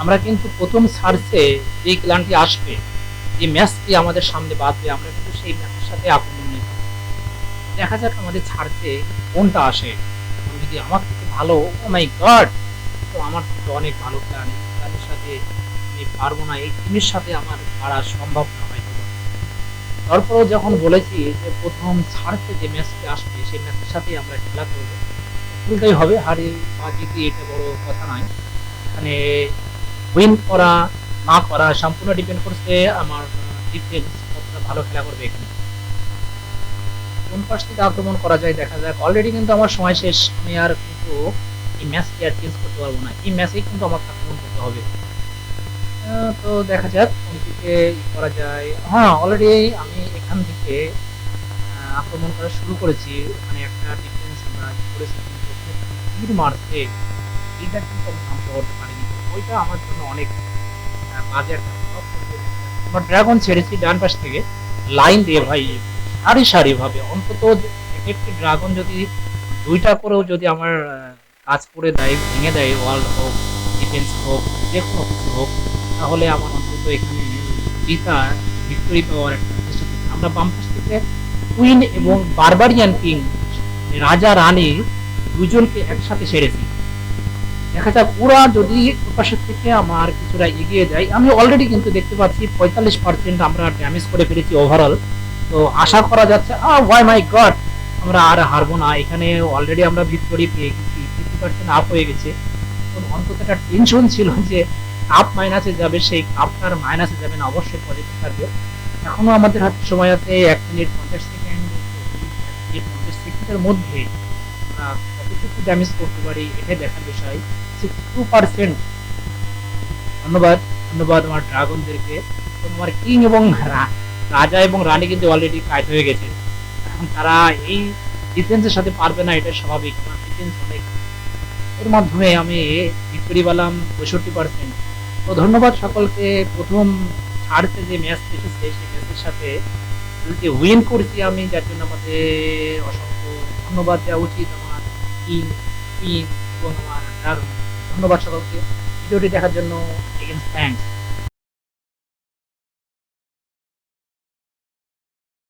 আমরা কিন্তু প্রথম সার্চে যে ক্লানটি আসবে যে ম্যাচটি আমাদের সামনে বাঁধবে, আমরা কিন্তু সেই ম্যাচের সাথে আক্রমণ নিব। দেখা যাক আমাদের ছাড়তে কোনটা আসে। যদি আমার থেকে ভালো ও মাই গড তো আমার থেকে অনেক ভালো প্ল্যান, এই প্ল্যানের সাথে আমি পারব না, এই টিমের সাথে আমার পারা সম্ভব না, হয়তো। তারপরেও যখন বলেছি যে প্রথম ছাড়তে যে ম্যাচটি আসবে, সেই ম্যাচের সাথেই আমরা খেলা করব। খেলতেই হবে হারি বা জিতি এটা বড় কথা নয়। এখানে উইন করা, না করা সম্পূর্ণ ডিপেন্ড করছে আমার ডিফেন্স কতটা ভালো খেলা করবে এখানে। কোন পাশ থেকে আক্রমণ করা যায় দেখা যাক। অলরেডি কিন্তু আমার সময় শেষ। আমি আর কিন্তু এই ম্যাচটি আর চেঞ্জ করতে পারব না। এই ম্যাচেই কিন্তু আমাকে আক্রমণ করতে হবে। তো দেখা যাক কোন দিকে করা যায়। হ্যাঁ অলরেডি আমি এখান থেকে আক্রমণ করা শুরু করেছি। মানে একটা ডিফেন্স আমরা করেছি কিন্তু মারছে এটা কিন্তু আমি ধ্বংস করতে পারিনি। ওইটা আমার জন্য অনেক আহ, বাজে একটা প্রভাব আমার ড্রাগন ছেড়েছি ডান পাশ থেকে। লাইন দিয়ে ভাই সারি সারি ভাবে অন্তত একটি ড্রাগন যদি দুইটা করেও যদি আমার কাজ করে দেয় ভেঙে দেয় ওয়াল হোক ডিফেন্স হোক যে কোনো কিছু হোক তাহলে আমার অন্তত এখানে জিতা ভিক্টোরি পাওয়ার একটা আমরা বাম পাশ থেকে কুইন এবং বারবারিয়ান কিং রাজা রানী দুজনকে একসাথে সেরেছি দেখা যাক, ওরা যদি ওপাশের থেকে আমার কিছুটা এগিয়ে যায়। আমি অলরেডি কিন্তু দেখতে পাচ্ছি পঁয়তাল্লিশ পার্সেন্ট আমরা ড্যামেজ করে ফেলেছি ওভারঅল তো আশা করা যাচ্ছে ওয়াই মাই গড আমরা আর হারবো না। এখানে অলরেডি আমরা ভিক্টোরি পেয়ে গেছি ফিফটি পার্সেন্ট আপ হয়ে গেছে। তো অন্তত একটা টেনশন ছিল যে কাপ মাইনাসে যাবে, সেই কাপটার মাইনাসে যাবে না, অবশ্যই পজিটিভ থাকবে। এখনও আমাদের হাতে সময় আছে এক মিনিট পঞ্চাশ সেকেন্ড পঞ্চাশ সেকেন্ডের মধ্যে কতটুকু ড্যামেজ করতে পারি, এটাই দেখার বিষয়। সিক্সটি টু পার্সেন্ট ধন্যবাদ ধন্যবাদ আমার ড্রাগনদেরকে আমার কিং এবং রাজা এবং রানী কিন্তু অলরেডি হয়ে গেছে। এখন তারা এই ডিফেন্সের সাথে পারবে না এটা স্বাভাবিক। ডিফেন্স অনেক। এর মাধ্যমে আমি ভিক্টোরি পেলাম পঁয়ষট্টি তো ধন্যবাদ সকলকে। প্রথম ছাড়তে যে ম্যাচ এসেছে সেই ম্যাচের সাথে উইন করেছি আমি, যার জন্য আমাদের অসংখ্য ধন্যবাদ দেওয়া উচিত। কিং কিং এবং আমার ধন্যবাদ সকলকে। ভিডিওটি দেখার জন্য থ্যাংকস